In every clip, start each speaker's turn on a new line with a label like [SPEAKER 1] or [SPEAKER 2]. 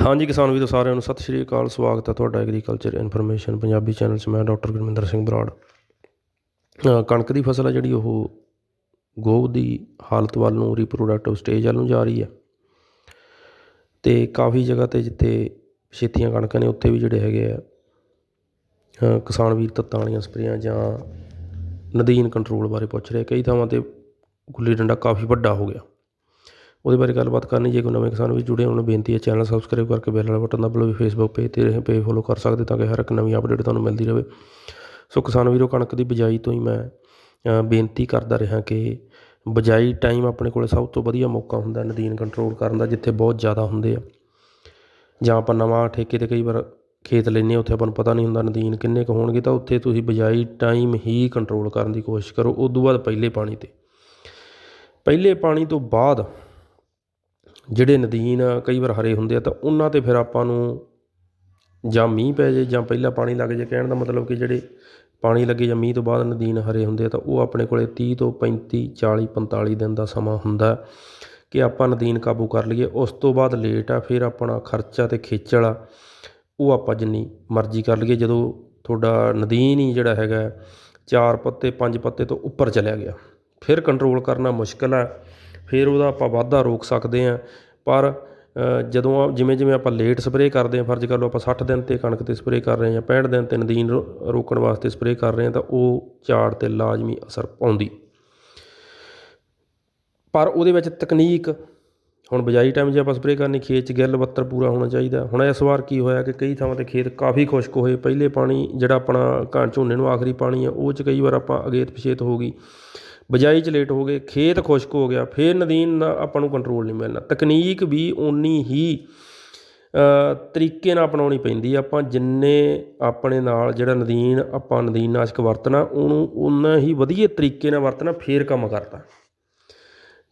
[SPEAKER 1] ਹਾਂਜੀ, ਕਿਸਾਨ ਵੀਰੋ, ਸਾਰਿਆਂ ਨੂੰ ਸਤਿ ਸ਼੍ਰੀ ਅਕਾਲ। ਸਵਾਗਤ ਹੈ ਤੁਹਾਡਾ ਐਗਰੀਕਲਚਰ ਇਨਫੋਰਮੇਸ਼ਨ ਪੰਜਾਬੀ ਚੈਨਲ 'ਚ। ਮੈਂ ਡਾਕਟਰ ਗੁਰਮਿੰਦਰ ਸਿੰਘ ਬਰਾੜ। ਕਣਕ ਦੀ ਫਸਲ ਹੈ ਜਿਹੜੀ, ਉਹ ਗੋਭ ਦੀ ਹਾਲਤ ਵੱਲ ਨੂੰ ਰੀਪਰੋਡਕਟਿਵ ਸਟੇਜ ਵੱਲ ਨੂੰ ਜਾ ਰਹੀ ਹੈ। ਤੇ ਕਾਫੀ ਜਗ੍ਹਾ ਤੇ ਜਿੱਥੇ ਛੇਤੀਆਂ ਕਣਕਾਂ ਨੇ, ਉੱਥੇ ਵੀ ਜਿਹੜੇ ਹੈਗੇ ਆ ਕਿਸਾਨ ਵੀਰ ਤੱਤਾਂ ਵਾਲੀਆਂ ਸਪਰੇਆਂ ਜਾਂ ਨਦੀਨ ਕੰਟਰੋਲ ਬਾਰੇ ਪੁੱਛ ਰਹੇ। ਕਈ ਥਾਵਾਂ ਤੇ ਗੁੱਲੀ ਡੰਡਾ ਕਾਫੀ ਵੱਡਾ ਹੋ ਗਿਆ। ਉਹਦੇ ਬਾਰੇ ਗੱਲਬਾਤ ਕਰਨੀ, ਜੇ ਕੋਈ ਨਵੇਂ ਕਿਸਾਨ ਵੀ ਜੁੜੇ ਹੋਣ, ਬੇਨਤੀ ਹੈ ਚੈਨਲ ਸਬਸਕ੍ਰਾਈਬ ਕਰਕੇ ਬੈਲ ਵਾਲਾ ਬਟਨ ਦਬਾ ਲਓ ਵੀ ਫੇਸਬੁੱਕ ਪੇਜ ਤੇ ਰਹੇ ਪੇਜ ਫੋਲੋ ਕਰ ਸਕਦੇ ਤਾਂ ਕਿ ਹਰ ਇੱਕ ਨਵੀਂ ਅਪਡੇਟ ਤੁਹਾਨੂੰ ਮਿਲਦੀ ਰਹੇ। ਸੋ ਕਿਸਾਨ ਵੀਰੋ, ਕਣਕ ਦੀ ਬਿਜਾਈ ਤੋਂ ਹੀ ਮੈਂ ਬੇਨਤੀ ਕਰਦਾ ਰਿਹਾ ਕਿ ਬਿਜਾਈ ਟਾਈਮ ਆਪਣੇ ਕੋਲੇ ਸਭ ਤੋਂ ਵਧੀਆ ਮੌਕਾ ਹੁੰਦਾ ਨਦੀਨ ਕੰਟਰੋਲ ਕਰਨ ਦਾ, ਜਿੱਥੇ ਬਹੁਤ ਜ਼ਿਆਦਾ ਹੁੰਦੇ ਆ। ਜਾਂ ਆਪਾਂ ਨਵਾਂ ਠੇਕੇ ਤੇ ਕਈ ਵਾਰ ਖੇਤ ਲੈਂਦੇ ਹਾਂ, ਉੱਥੇ ਆਪਾਂ ਨੂੰ ਪਤਾ ਨਹੀਂ ਹੁੰਦਾ ਨਦੀਨ ਕਿੰਨੇ ਕੁ ਹੋਣਗੇ, ਤਾਂ ਉੱਥੇ ਤੁਸੀਂ ਬਿਜਾਈ ਟਾਈਮ ਹੀ ਕੰਟਰੋਲ ਕਰਨ ਦੀ ਕੋਸ਼ਿਸ਼ ਕਰੋ ਉਸ ਤੋਂ ਬਾਅਦ ਪਹਿਲੇ ਪਾਣੀ ਤੇ। ਪਹਿਲੇ ਪਾਣੀ ਤੋਂ ਬਾਅਦ ਜਿਹੜੇ ਨਦੀਨ ਕਈ ਵਾਰ ਹਰੇ ਹੁੰਦੇ ਆ, ਤਾਂ ਉਹਨਾਂ ਤੇ ਫਿਰ ਆਪਾਂ ਨੂੰ ਜਾਂ ਮੀਂਹ ਪੈ ਜੇ ਜਾਂ ਪਹਿਲਾਂ ਪਾਣੀ ਲੱਗ ਜੇ, ਕਹਿਣ ਦਾ ਮਤਲਬ ਕਿ ਜਿਹੜੇ ਪਾਣੀ ਲੱਗੇ ਜਾਂ ਮੀਂਹ ਤੋਂ ਬਾਅਦ ਨਦੀਨ ਹਰੇ ਹੁੰਦੇ ਆ, ਤਾਂ ਉਹ ਆਪਣੇ ਕੋਲੇ ਤੀਹ ਤੋਂ 35 40 45 ਦਿਨ ਦਾ ਸਮਾਂ ਹੁੰਦਾ ਕਿ ਆਪਾਂ ਨਦੀਨ ਕਾਬੂ ਕਰ ਲਈਏ। ਉਸ ਤੋਂ ਬਾਅਦ ਲੇਟ ਆ, ਫਿਰ ਆਪਣਾ ਖਰਚਾ ਤੇ ਖੇਚਲ ਆ, ਉਹ ਆਪਾਂ ਜਿੰਨੀ ਮਰਜ਼ੀ ਕਰ ਲਈਏ। ਜਦੋਂ ਤੁਹਾਡਾ ਨਦੀਨ ਹੀ ਜਿਹੜਾ ਹੈਗਾ, ਚਾਰ ਪੱਤੇ, ਪੰਜ ਪੱਤੇ ਤੋਂ ਉੱਪਰ ਚਲਿਆ ਗਿਆ, ਫਿਰ ਕੰਟਰੋਲ ਕਰਨਾ ਮੁਸ਼ਕਲ ਆ। ਫਿਰ ਉਹਦਾ ਆਪਾਂ ਵਾਧਾ ਰੋਕ ਸਕਦੇ ਹਾਂ। ਪਰ ਜਦੋਂ ਜਿਵੇਂ ਜਿਵੇਂ ਆਪਾਂ ਲੇਟ ਸਪਰੇਅ ਕਰਦੇ ਹਾਂ, ਫਰਜ਼ ਕਰ ਲਓ ਆਪਾਂ ਸੱਠ ਦਿਨ ਤੇ ਕਣਕ ਤੇ ਸਪਰੇਅ ਕਰ ਰਹੇ ਹਾਂ ਪੈਂਹਠ ਦਿਨ ਤੇ ਨਦੀਨ ਰੋ- ਰੋਕਣ ਵਾਸਤੇ ਸਪਰੇਅ ਕਰ ਰਹੇ ਹਾਂ ਤਾਂ ਉਹ ਝਾੜ ਤੇ ਲਾਜ਼ਮੀ ਅਸਰ ਪਾਉਂਦੀ। ਪਰ ਉਹਦੇ ਵਿੱਚ ਤਕਨੀਕ, ਹੁਣ ਬਜਾਈ ਟਾਈਮ ਜੇ ਆਪਾਂ ਸਪਰੇਅ ਕਰਨੀ, ਖੇਤ 'ਚ ਗਿੱਲ ਬੱਤਰ ਪੂਰਾ ਹੋਣਾ ਚਾਹੀਦਾ। ਹੁਣ ਇਸ ਵਾਰ ਕੀ ਹੋਇਆ ਕਿ ਕਈ ਥਾਵਾਂ ਤੇ ਖੇਤ ਕਾਫੀ ਖੁਸ਼ਕ ਹੋਏ। ਪਹਿਲੇ ਪਾਣੀ ਜਿਹੜਾ ਆਪਣਾ ਘਣ ਝੋਨੇ ਨੂੰ ਆਖਰੀ ਪਾਣੀ ਆ, ਉਹ 'ਚ ਕਈ ਵਾਰ ਆਪਾਂ ਅਗੇਤ ਪਛੇਤ ਹੋ ਗਈ। ਬਿਜਾਈ 'ਚ ਲੇਟ ਹੋ ਗਏ, ਖੇਤ ਖੁਸ਼ਕ ਹੋ ਗਿਆ, ਫਿਰ ਨਦੀਨ ਦਾ ਆਪਾਂ ਨੂੰ ਕੰਟਰੋਲ ਨਹੀਂ ਮਿਲਣਾ। ਤਕਨੀਕ ਵੀ ਉਨੀ ਹੀ ਤਰੀਕੇ ਨਾਲ ਅਪਣਾਉਣੀ ਪੈਂਦੀ ਆਪਾਂ ਜਿੰਨੇ ਆਪਣੇ ਨਾਲ ਜਿਹੜਾ ਨਦੀਨ, ਆਪਾਂ ਨਦੀਨ ਨਾਸ਼ਕ ਵਰਤਣਾ, ਉਹਨੂੰ ਉਨਾ ਹੀ ਵਧੀਆ ਤਰੀਕੇ ਨਾਲ ਵਰਤਣਾ, ਫੇਰ ਕੰਮ ਕਰਦਾ।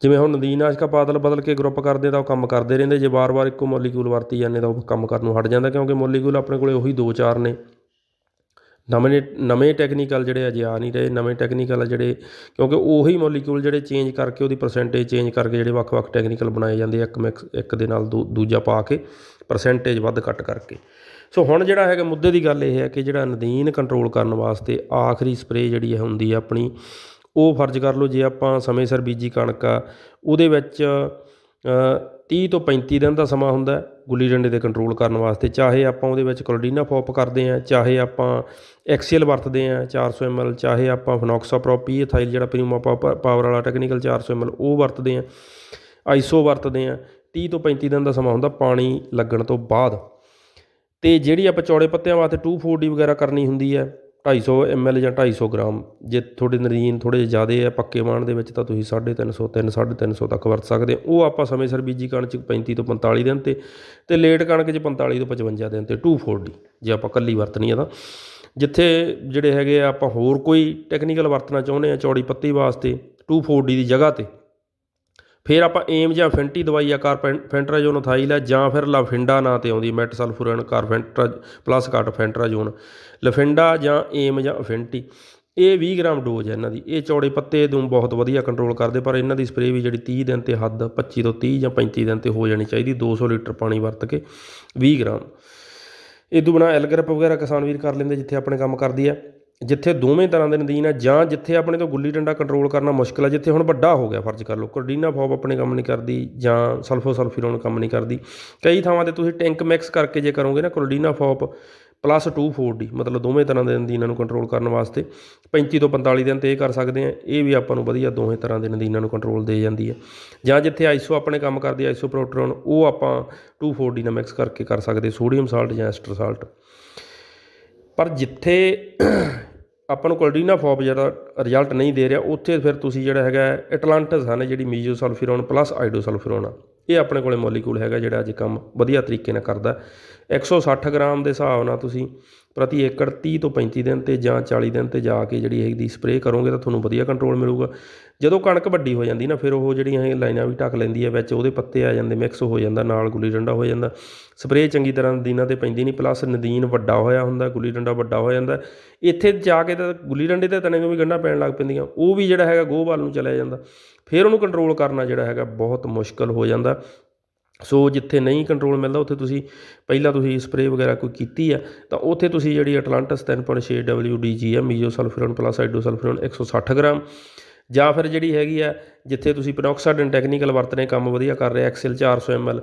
[SPEAKER 1] ਜਿਵੇਂ ਹੁਣ ਨਦੀਨ ਨਾਸ਼ਕਾ ਬਾਦਲ ਬਦਲ ਕੇ ਗਰੁੱਪ ਕਰਦੇ ਤਾਂ ਉਹ ਕੰਮ ਕਰਦੇ ਰਹਿੰਦੇ। ਜੇ ਵਾਰ-ਵਾਰ ਇੱਕੋ ਮੋਲੀਕਿਊਲ ਵਰਤੀ ਜਾਂਦੇ ਤਾਂ ਉਹ ਕੰਮ ਕਰਨ ਨੂੰ ਹਟ ਜਾਂਦਾ, ਕਿਉਂਕਿ ਮੋਲੀਕਿਊਲ ਆਪਣੇ ਕੋਲੇ ਉਹੀ ਦੋ ਚਾਰ ਨੇ। ਨਵੇਂ ਨਵੇਂ ਟੈਕਨੀਕਲ ਜਿਹੜੇ ਅਜੇ ਆ ਨਹੀਂ ਰਹੇ ਨਵੇਂ ਟੈਕਨੀਕਲ ਆ ਜਿਹੜੇ ਕਿਉਂਕਿ ਉਹੀ ਮੋਲੀਕਿਊਲ ਜਿਹੜੇ ਚੇਂਜ ਕਰਕੇ ਉਹਦੀ ਪਰਸੈਂਟੇਜ ਚੇਂਜ ਕਰਕੇ ਜਿਹੜੇ ਵੱਖ-ਵੱਖ ਟੈਕਨੀਕਲ ਬਣਾਏ ਜਾਂਦੇ ਆ, ਇੱਕ ਮਿਕਸ ਇੱਕ ਦੇ ਨਾਲ ਦੂ- ਦੂਜਾ ਪਾ ਕੇ ਪਰਸੈਂਟੇਜ ਵੱਧ ਘੱਟ ਕਰਕੇ। ਸੋ ਹੁਣ ਜਿਹੜਾ ਹੈਗਾ ਮੁੱਦੇ ਦੀ ਗੱਲ ਇਹ ਹੈ ਕਿ ਜਿਹੜਾ ਨਦੀਨ ਕੰਟਰੋਲ ਕਰਨ ਵਾਸਤੇ ਆਖਰੀ ਸਪਰੇਅ ਜਿਹੜੀ ਹੈ ਹੁੰਦੀ ਹੈ ਆਪਣੀ ਉਹ ਫਰਜ਼ ਕਰ ਲਓ ਜੇ ਆਪਾਂ ਸਮੇਂ ਸਿਰ ਬੀਜੀ ਕਣਕ ਆ ਉਹਦੇ ਵਿੱਚ ਅ, 30 ਤੋਂ 35 ਦਿਨ ਦਾ ਸਮਾਂ ਹੁੰਦਾ ਗੁੱਲੀ ਡੰਡੇ ਦੇ ਕੰਟਰੋਲ ਕਰਨ ਵਾਸਤੇ, ਚਾਹੇ ਆਪਾਂ ਉਹਦੇ ਵਿੱਚ ਕਲੋਡੀਨਾ ਫੋਪ ਕਰਦੇ ਆ ਚਾਹੇ ਆਪਾਂ ਐਕਸੀਐਲ ਵਰਤਦੇ ਆ 400 ml ਚਾਹੇ ਆਪਾਂ ਫਨੋਕਸਾਪ੍ਰੋਪੀ ਇਥਾਈਲ ਜਿਹੜਾ ਪ੍ਰੀਮਾ ਪਾਵਰ ਵਾਲਾ ਟੈਕਨੀਕਲ 400 ml ਉਹ ਵਰਤਦੇ ਆ ਆਈਸੋ ਵਰਤਦੇ ਆ 30 ਤੋਂ 35 ਦਿਨ ਦਾ ਸਮਾਂ ਹੁੰਦਾ ਪਾਣੀ ਲੱਗਣ ਤੋਂ ਬਾਅਦ। ਤੇ ਜਿਹੜੀ ਆਪਾਂ ਚੌੜੇ ਪੱਤਿਆਂ ਵਾਸਤੇ 240 ਵਗੈਰਾ ਕਰਨੀ ਹੁੰਦੀ ਹੈ ਢਾਈ ਸੌ 250 ml ਜਾਂ ਢਾਈ ਸੌ ਗ੍ਰਾਮ, ਜੇ ਤੁਹਾਡੇ ਨਦੀਨ ਥੋੜ੍ਹੇ ਜਿਹੇ ਜ਼ਿਆਦੇ ਆ ਪੱਕੇ ਮਾਣ ਦੇ ਵਿੱਚ, ਤਾਂ ਤੁਸੀਂ 350 3 350 ਤੱਕ ਵਰਤ ਸਕਦੇ ਹੋ। ਉਹ ਆਪਾਂ ਸਮੇਂ ਸਿਰ ਬੀਜੀ ਕਣਕ 'ਚ 35 ਤੋਂ 45 ਦਿਨ ਤੇ ਤੇ ਲੇਟ ਕਣਕ 'ਚ 45 ਤੋਂ 55 ਦਿਨ ਤੇ 240 ਜੇ ਆਪਾਂ ਕੱਲੀ ਵਰਤਣੀ ਆ ਤਾਂ। ਜਿੱਥੇ ਜਿਹੜੇ ਹੈਗੇ ਆ, ਆਪਾਂ ਹੋਰ ਕੋਈ ਟੈਕਨੀਕਲ ਵਰਤਣਾ ਚਾਹੁੰਦੇ ਆ ਚੌੜੀ ਪੱਤੀ ਵਾਸਤੇ 240 ਦੀ ਜਗ੍ਹਾ ਤੇ ਫਿਰ ਆਪਾਂ ਏਮ ਜਾਂ ਫੈਂਟੀ ਦਵਾਈ ਆ ਕਾਰਫੈਂਟਰਾਜੋਨ ਥਾਈਲ ਆ ਜਾਂ ਫਿਰ ਲਫਿੰਡਾ ਨਾਂ ਤੇ ਆਉਂਦੀ ਮੈਟਸਲਫੂਰਨ ਕਾਰਫੈਂਟਰਾ ਪਲੱਸ ਕਾਰਫੈਂਟਰਾਜੋਨ ਲਫਿੰਡਾ ਜਾਂ ਏਮ ਜਾਂ ਫੈਂਟੀ ਇਹ 20 ਗ੍ਰਾਮ ਡੋਜ਼ ਹੈ ਇਹਨਾਂ ਦੀ। ਇਹ ਚੌੜੇ ਪੱਤੇ ਨੂੰ ਬਹੁਤ ਵਧੀਆ ਕੰਟਰੋਲ ਕਰਦੇ, ਪਰ ਇਹਨਾਂ ਦੀ ਸਪਰੇਅ ਵੀ ਜਿਹੜੀ 30 ਦਿਨ ਤੇ ਹੱਦ 25 ਤੋਂ 30 ਜਾਂ 35 ਦਿਨ ਤੇ ਹੋ ਜਾਣੀ ਚਾਹੀਦੀ 200 ਲੀਟਰ ਪਾਣੀ ਵਰਤ ਕੇ 20 ਗ੍ਰਾਮ। ਇਹ ਤੋਂ ਬਿਨਾਂ ਐਲਗਰਪ ਵਗੈਰਾ ਕਿਸਾਨ ਵੀਰ ਕਰ ਲੈਂਦੇ, ਜਿੱਥੇ ਆਪਣੇ ਕੰਮ ਕਰਦੀ ਹੈ ਜਿੱਥੇ ਦੋਵੇਂ ਤਰ੍ਹਾਂ ਦੇ ਨਦੀਨ ਆ, ਜਾਂ ਜਿੱਥੇ ਆਪਣੇ ਤੋਂ ਗੁੱਲੀ ਡੰਡਾ ਕੰਟਰੋਲ ਕਰਨਾ ਮੁਸ਼ਕਲ ਆ, ਜਿੱਥੇ ਹੁਣ ਵੱਡਾ ਹੋ ਗਿਆ ਫਰਜ਼ ਕਰ ਲਓ। ਕੋਰਡੀਨਾ ਫੋਬ ਆਪਣੇ ਕੰਮ ਨਹੀਂ ਕਰਦੀ, ਜਾਂ ਸਲਫੋਸਲਫੀਰੋਨ ਕੰਮ ਨਹੀਂ ਕਰਦੀ। ਕਈ ਥਾਵਾਂ ਤੇ ਤੁਸੀਂ ਟੈਂਕ ਮਿਕਸ ਕਰਕੇ ਜੇ ਕਰੋਗੇ ਨਾ ਕੋਰਡੀਨਾ ਫੋਪ ਪਲੱਸ 240 ਮਤਲਬ ਦੋਵੇਂ ਤਰ੍ਹਾਂ ਦੇ ਨਦੀਨਾਂ ਨੂੰ ਕੰਟਰੋਲ ਕਰਨ ਵਾਸਤੇ 35 ਤੋਂ 45 ਦਿਨ ਤੇ ਇਹ ਕਰ ਸਕਦੇ ਆ। ਇਹ ਵੀ ਆਪਾਂ ਨੂੰ ਵਧੀਆ ਦੋਵੇਂ ਤਰ੍ਹਾਂ ਦੇ ਨਦੀਨਾਂ ਨੂੰ ਕੰਟਰੋਲ ਦੇ ਜਾਂਦੀ ਹੈ ਜਾਂ ਜਿੱਥੇ ਆਈਸੋ ਆਪਣੇ ਕੰਮ ਕਰਦੀ ਆਈਸੋ ਆਈਸੋਪ੍ਰੋਟਰੋਨ ਉਹ ਆਪਾਂ 240 ਨਾਲ ਮਿਕਸ ਕਰਕੇ ਕਰ ਸਕਦੇ ਸੋਡੀਅਮ ਸਾਲਟ ਜਾਂ ਐਸਟਰ ਸਾਲਟ ਪਰ ਜਿੱਥੇ ਆਪਾਂ ਨੂੰ ਕੋਲਡੀਨਾ ਫੋਪ ਜਿਹੜਾ ਰਿਜ਼ਲਟ ਨਹੀਂ ਦੇ ਰਿਹਾ, ਉੱਥੇ ਫਿਰ ਤੁਸੀਂ ਜਿਹੜਾ ਹੈਗਾ ਐਟਲਾਂਟਸ ਹਨ, ਜਿਹੜੀ ਮੀਜੋਸਲਫੀਰੋਨ ਪਲੱਸ ਆਈਡੋਸਲਫਿਰੋਨ ਆ। ਇਹ ਆਪਣੇ ਕੋਲੇ ਮੋਲੀਕੂਲ ਹੈਗਾ ਜਿਹੜਾ ਅੱਜ ਕੰਮ ਵਧੀਆ ਤਰੀਕੇ ਨਾਲ ਕਰਦਾ। 160 ਗ੍ਰਾਮ ਦੇ ਹਿਸਾਬ ਨਾਲ ਤੁਸੀਂ ਪ੍ਰਤੀ ਏਕੜ 30 ਤੋਂ 35 ਦਿਨ ਤੇ ਜਾਂ 40 ਦਿਨ ਤੇ ਜਾ ਕੇ ਜਿਹੜੀ ਇਹਦੀ ਸਪਰੇਅ ਕਰੋਗੇ ਤਾਂ ਤੁਹਾਨੂੰ ਵਧੀਆ ਕੰਟਰੋਲ ਮਿਲੂਗਾ। ਜਦੋਂ ਕਣਕ ਵੱਡੀ ਹੋ ਜਾਂਦੀ ਨਾ, ਫਿਰ ਉਹ ਜਿਹੜੀਆਂ ਇਹ ਲਾਈਨਾਂ ਵੀ ਢੱਕ ਲੈਂਦੀ ਹੈ, ਵਿੱਚ ਉਹਦੇ ਪੱਤੇ ਆ ਜਾਂਦੇ ਮਿਕਸ ਹੋ ਜਾਂਦਾ, ਨਾਲ ਗੁੱਲੀ ਡੰਡਾ ਹੋ ਜਾਂਦਾ। ਸਪਰੇਅ ਚੰਗੀ ਤਰ੍ਹਾਂ ਨਦੀਨਾਂ ਤੇ ਪੈਂਦੀ ਨਹੀਂ ਪਲੱਸ ਨਦੀਨ ਵੱਡਾ ਹੋਇਆ ਹੁੰਦਾ, ਗੁੱਲੀ ਡੰਡਾ ਵੱਡਾ ਹੋ ਜਾਂਦਾ। ਇੱਥੇ ਜਾ ਕੇ ਤਾਂ ਗੁੱਲੀ ਡੰਡੇ ਤੇ ਤਣੇ ਨੂੰ ਵੀ ਗੰਢਾਂ ਪੈਣ ਲੱਗ ਪੈਂਦੀਆਂ, ਉਹ ਵੀ ਜਿਹੜਾ ਹੈਗਾ ਗੋਹ ਵੱਲ ਨੂੰ ਚਲਿਆ ਜਾਂਦਾ। ਫਿਰ ਉਹਨੂੰ ਕੰਟਰੋਲ ਕਰਨਾ ਜਿਹੜਾ ਹੈਗਾ ਬਹੁਤ ਮੁਸ਼ਕਲ ਹੋ ਜਾਂਦਾ। ਸੋ ਜਿੱਥੇ ਨਹੀਂ ਕੰਟਰੋਲ ਮਿਲਦਾ, ਉੱਥੇ ਤੁਸੀਂ ਪਹਿਲਾਂ ਤੁਸੀਂ ਸਪਰੇਅ ਵਗੈਰਾ ਕੋਈ ਕੀਤੀ ਆ, ਤਾਂ ਉੱਥੇ ਤੁਸੀਂ ਜਿਹੜੀ ਅਟਲਾਂਟਸ 3.6 WDG ਆ ਮੀਜ਼ੋਸਲਫਿਰੋਨ ਪਲੱਸ ਹਾਈਡਰੋਸਲਫਿਰੋਨ 160 ਗ੍ਰਾਮ, ਜਾਂ ਫਿਰ ਜਿਹੜੀ ਹੈਗੀ ਆ, ਜਿੱਥੇ ਤੁਸੀਂ ਪੈਨੋਕਸਾਡਨ ਟੈਕਨੀਕਲ ਵਰਤਨੇ ਕੰਮ ਵਧੀਆ ਕਰ ਰਿਹਾ ਐਕਸਲ 400 ml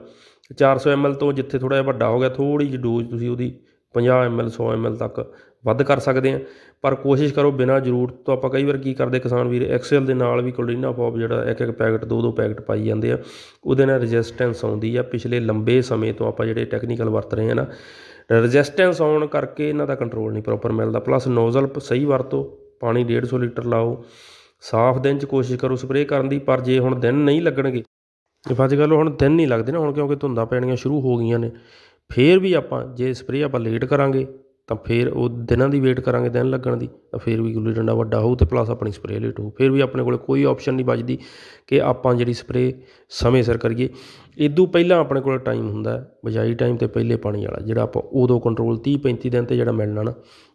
[SPEAKER 1] 400 ml ਤੋਂ ਜਿੱਥੇ ਥੋੜਾ ਜਿਹਾ ਵੱਡਾ ਹੋ ਗਿਆ ਥੋੜੀ ਜਿਹੀ ਡੋਜ਼ ਤੁਸੀਂ ਉਹਦੀ 50 ml 100 ml ਤੱਕ ਵੱਧ ਕਰ ਸਕਦੇ ਹਾਂ। ਪਰ ਕੋਸ਼ਿਸ਼ ਕਰੋ ਬਿਨਾਂ ਜ਼ਰੂਰਤ ਤੋਂ। ਆਪਾਂ ਕਈ ਵਾਰ ਕੀ ਕਰਦੇ ਕਿਸਾਨ ਵੀਰ ਐਕਸਲ ਦੇ ਨਾਲ ਵੀ ਕਲੋਰੀਨਾ ਪੌਪ ਜਿਹੜਾ ਇੱਕ ਇੱਕ ਪੈਕਟ, ਦੋ ਦੋ ਪੈਕਟ ਪਾਈ ਜਾਂਦੇ ਆ। ਉਹਦੇ ਨਾਲ ਰੈਜ਼ਿਸਟੈਂਸ ਆਉਂਦੀ ਆ। ਪਿਛਲੇ ਲੰਬੇ ਸਮੇਂ ਤੋਂ ਆਪਾਂ ਜਿਹੜੇ ਟੈਕਨੀਕਲ ਵਰਤ ਰਹੇ ਆ ਨਾ ਰੈਜ਼ਿਸਟੈਂਸ ਆਉਣ ਕਰਕੇ ਇਹਨਾਂ ਦਾ ਕੰਟਰੋਲ ਨਹੀਂ ਪ੍ਰੋਪਰ ਮਿਲਦਾ। ਪਲੱਸ ਨੋਜ਼ਲ ਸਹੀ ਵਰਤੋ। ਪਾਣੀ 150 ਲੀਟਰ ਲਾਓ। ਸਾਫ਼ ਦਿਨ 'ਚ ਕੋਸ਼ਿਸ਼ ਕਰੋ ਸਪਰੇਅ ਕਰਨ ਦੀ। ਪਰ ਜੇ ਹੁਣ ਦਿਨ ਨਹੀਂ ਲੱਗਣਗੇ, if ਅੱਜ ਕੱਲ੍ਹ ਹੁਣ ਦਿਨ ਨਹੀਂ ਲੱਗਦੇ ਨਾ, ਹੁਣ ਕਿਉਂਕਿ ਧੁੰਦਾਂ ਪੈਣੀਆਂ ਸ਼ੁਰੂ ਹੋ ਗਈਆਂ ਨੇ, ਫੇਰ ਵੀ ਆਪਾਂ ਜੇ ਸਪਰੇਅ ਆਪਾਂ ਲੇਟ ਕਰਾਂਗੇ ਤਾਂ ਫਿਰ ਉਹ ਦਿਨਾਂ ਦੀ ਵੇਟ ਕਰਾਂਗੇ ਦਿਨ ਲੱਗਣ ਦੀ ਤਾਂ ਫੇਰ ਵੀ ਗੁੱਲੀ ਡੰਡਾ ਵੱਡਾ ਹੋਊ ਅਤੇ ਪਲੱਸ ਆਪਣੀ ਸਪਰੇਅ ਲੇਟ ਹੋਊ। ਫਿਰ ਵੀ ਆਪਣੇ ਕੋਲ ਕੋਈ ਆਪਸ਼ਨ ਨਹੀਂ ਬਚਦੀ ਕਿ ਆਪਾਂ ਜਿਹੜੀ ਸਪਰੇਅ ਸਮੇਂ ਸਿਰ ਕਰੀਏ। ਇਦੋਂ ਪਹਿਲਾਂ ਆਪਣੇ ਕੋਲ ਟਾਈਮ ਹੁੰਦਾ ਹੈ, ਬਜਾਈ ਟਾਈਮ ਤੇ ਪਹਿਲੇ ਪਾਣੀ ਵਾਲਾ ਜਿਹੜਾ ਆਪਾਂ ਉਦੋਂ ਕੰਟਰੋਲ 30 35 ਦਿਨ ਤੇ ਜਿਹੜਾ ਮਿਲਣਾ ਨਾ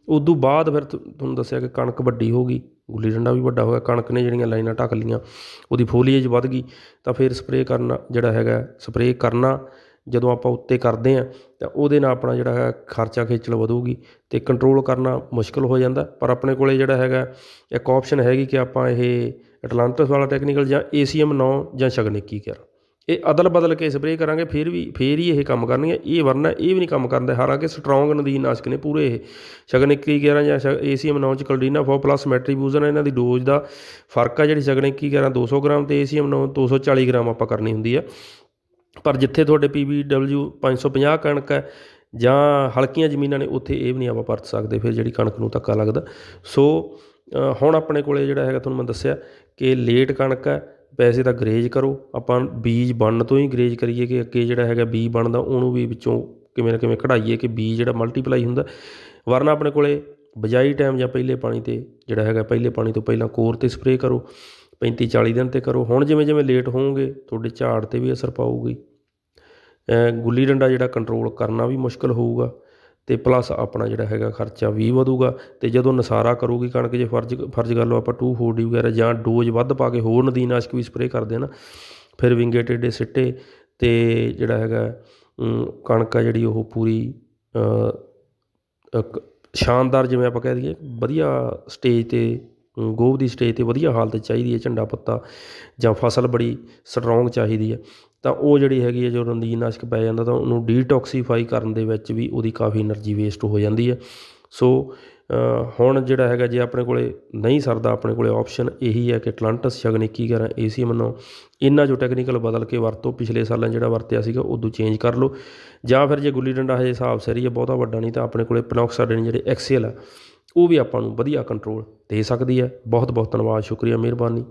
[SPEAKER 1] ਉਦੋਂ ਬਾਅਦ ਫਿਰ ਤੁਹਾਨੂੰ ਦੱਸਿਆ ਕਿ ਕਣਕ ਵੱਡੀ ਹੋ ਗਈ ਗੁੱਲੀ ਡੰਡਾ ਵੀ ਵੱਡਾ ਹੋ ਗਿਆ ਕਣਕ ਨੇ ਜਿਹੜੀਆਂ ਲਾਈਨਾਂ ਢੱਕ ਲੀਆਂ ਉਹਦੀ ਫੋਲੀਏਜ ਵੱਧ ਗਈ ਤਾਂ ਫਿਰ ਸਪਰੇਅ ਕਰਨਾ ਜਿਹੜਾ ਹੈਗਾ ਸਪਰੇਅ ਕਰਨਾ ਜਦੋਂ ਆਪਾਂ ਉੱਤੇ ਕਰਦੇ ਹਾਂ, ਤਾਂ ਉਹਦੇ ਨਾਲ ਆਪਣਾ ਜਿਹੜਾ ਹੈ ਖਰਚਾ ਖੇਚਲ ਵਧੂਗੀ ਅਤੇ ਕੰਟਰੋਲ ਕਰਨਾ ਮੁਸ਼ਕਿਲ ਹੋ ਜਾਂਦਾ। ਪਰ ਆਪਣੇ ਕੋਲ ਜਿਹੜਾ ਹੈਗਾ, ਇੱਕ ਆਪਸ਼ਨ ਹੈਗੀ ਕਿ ਆਪਾਂ ਇਹ ਐਟਲਾਂਟਸ ਵਾਲਾ ਟੈਕਨੀਕਲ ਜਾਂ ਏ ਸੀ ACM 9 ਜਾਂ ਸ਼ਗਨਿਕੀ ਕਰ। ਇਹ ਅਦਲ ਬਦਲ ਕੇ ਸਪਰੇਅ ਕਰਾਂਗੇ, ਫਿਰ ਵੀ, ਫੇਰ ਹੀ ਇਹ ਕੰਮ ਕਰਨਗੇ। ਇਹ ਵਰਨਾ ਇਹ ਵੀ ਨਹੀਂ ਕੰਮ ਕਰਦਾ ਹਾਲਾਂਕਿ ਸਟਰੋਂਗ ਨਦੀਨਨਾਸ਼ਕ ਨੇ ਪੂਰੇ ਇਹ ਸ਼ਗਨਿਕੀ 11 ਜਾਂ ਏਸੀਐਮ 9 ਚ ਕਲਡੀਨਾ 4 ਪਲੱਸ ਮੈਟਰੀਬੂਜ਼ਨ ਇਹਨਾਂ ਦੀ ਡੋਜ਼ ਦਾ ਫ਼ਰਕ ਆ ਜਿਹੜੀ ਸ਼ਗਨਿਕੀ 11 200 ਗ੍ਰਾਮ ਤੇ ਏਸੀਐਮ 9 240 ਗ੍ਰਾਮ ਆਪਾਂ ਕਰਨੀ ਹੁੰਦੀ ਆ। ਪਰ ਜਿੱਥੇ ਤੁਹਾਡੇ PBW 550 ਕਣਕ ਹੈ, ਜਾਂ ਹਲਕੀਆਂ ਜ਼ਮੀਨਾਂ ਨੇ, ਉੱਥੇ ਇਹ ਵੀ ਨਹੀਂ ਆਪਾਂ ਵਰਤ ਸਕਦੇ, ਫਿਰ ਜਿਹੜੀ ਕਣਕ ਨੂੰ ਧੱਕਾ ਲੱਗਦਾ। ਸੋ ਹੁਣ ਆਪਣੇ ਕੋਲੇ ਜਿਹੜਾ ਹੈਗਾ ਤੁਹਾਨੂੰ ਮੈਂ ਦੱਸਿਆ ਕਿ ਲੇਟ ਕਣਕ ਹੈ, ਪੈਸੇ ਤਾਂ ਗਰੇਜ ਕਰੋ। ਆਪਾਂ ਬੀਜ ਬਣਨ ਤੋਂ ਹੀ ਗਰੇਜ ਕਰੀਏ ਕਿ ਅੱਗੇ ਜਿਹੜਾ ਹੈਗਾ ਬੀਜ ਬਣਦਾ, ਉਹਨੂੰ ਵੀ ਵਿੱਚੋਂ ਕਿਵੇਂ ਨਾ ਕਿਵੇਂ ਕਢਾਈਏ ਕਿ ਬੀਜ ਜਿਹੜਾ ਮਲਟੀਪਲਾਈ ਹੁੰਦਾ। ਵਰਨਾ ਆਪਣੇ ਕੋਲੇ ਬਜਾਈ ਟਾਈਮ ਜਾਂ ਪਹਿਲੇ ਪਾਣੀ ਤੇ ਜਿਹੜਾ ਹੈਗਾ, ਪਹਿਲੇ ਪਾਣੀ ਤੋਂ ਪਹਿਲਾਂ ਕੋਰ ਤੇ ਸਪਰੇਅ ਕਰੋ। 35 40 ਦਿਨ ਤੇ ਕਰੋ। ਹੁਣ ਜਿਵੇਂ ਜਿਵੇਂ ਲੇਟ ਹੋਵੋਗੇ, ਤੁਹਾਡੇ ਝਾੜ ਤੇ ਵੀ ਅਸਰ ਪਾਊਗੀ। ਗੁੱਲੀ ਡੰਡਾ ਜਿਹੜਾ ਕੰਟਰੋਲ ਕਰਨਾ ਵੀ ਮੁਸ਼ਕਲ ਹੋਊਗਾ ਤੇ ਪਲੱਸ ਆਪਣਾ ਜਿਹੜਾ ਹੈਗਾ ਖਰਚਾ ਵੀ ਵਧੂਗਾ ਤੇ ਜਦੋਂ ਨਸਾਰਾ ਕਰੂਗੀ ਕਣਕ, ਜੇ ਫਰਜ਼ ਫਰਜ਼ ਕਰ ਲਓ ਆਪਾਂ 240 ਵਗੈਰਾ ਜਾਂ ਡੋਜ਼ ਵੱਧ ਪਾ ਕੇ ਹੋਰ ਨਦੀਨਾਸ਼ਕ ਵੀ ਸਪਰੇਅ ਕਰਦੇ ਆ ਨਾ, ਫਿਰ ਵਿੰਗੇ ਟੇਡੇ ਸਿੱਟੇ ਤੇ ਜਿਹੜਾ ਹੈਗਾ ਕਣਕ ਆ ਜਿਹੜੀ ਉਹ ਪੂਰੀ ਸ਼ਾਨਦਾਰ ਜਿਵੇਂ ਆਪਾਂ ਕਹਿ ਦਈਏ, ਵਧੀਆ ਸਟੇਜ ਤੇ ਗੋਭ ਦੀ ਸਟੇਜ ਤੇ ਵਧੀਆ ਹਾਲਤ ਚਾਹੀਦੀ ਹੈ ਝੰਡਾ ਪੱਤਾ ਜਾਂ ਫਸਲ ਬੜੀ ਸਟਰੋਂਗ ਚਾਹੀਦੀ ਹੈ, ਤਾਂ ਉਹ ਜਿਹੜੀ ਹੈਗੀ ਹੈ, ਜੋ ਰੰਦੀਨਾਸ਼ਕ ਪੈ ਜਾਂਦਾ, ਤਾਂ ਉਹਨੂੰ ਡੀਟੌਕਸੀਫਾਈ ਕਰਨ ਦੇ ਵਿੱਚ ਵੀ ਉਹਦੀ ਕਾਫੀ એનર્ਜੀ ਵੇਸਟ ਹੋ ਜਾਂਦੀ ਹੈ। ਸੋ ਹੁਣ ਜਿਹੜਾ ਹੈਗਾ, ਜੇ ਆਪਣੇ ਕੋਲੇ ਨਹੀਂ ਸਰਦਾ, ਆਪਣੇ ਕੋਲੇ ਆਪਸ਼ਨ ਇਹੀ ਹੈ ਕਿ ਟਲੰਟਸ ਸ਼ਗਨ 2111 ਏਸੀਐਮ ਮੰਨੋ। ਇਹਨਾਂ ਜੋ ਟੈਕਨੀਕਲ ਬਦਲ ਕੇ ਵਰਤੋ, ਪਿਛਲੇ ਸਾਲਾਂ ਜਿਹੜਾ ਵਰਤਿਆ ਸੀਗਾ ਉਦੋਂ ਚੇਂਜ ਕਰ ਲਓ। ਜਾਂ ਫਿਰ ਜੇ ਗੁੱਲੀ ਡੰਡਾ ਹਜੇ ਹਿਸਾਬ ਸਰੀ ਹੈ, ਬਹੁਤਾ ਵੱਡਾ ਨਹੀਂ, ਤਾਂ ਆਪਣੇ ਕੋਲੇ ਪਨੌਕਸਾਡਨ ਜਿਹੜੇ ਐਕਸਲ ਆ ਉਹ ਵੀ ਆਪਾਂ ਨੂੰ ਵਧੀਆ ਕੰਟਰੋਲ ਦੇ ਸਕਦੀ ਹੈ। ਬਹੁਤ ਬਹੁਤ ਧੰਨਵਾਦ ਸ਼ੁਕਰੀਆ ਮਿਹਰਬਾਨੀ।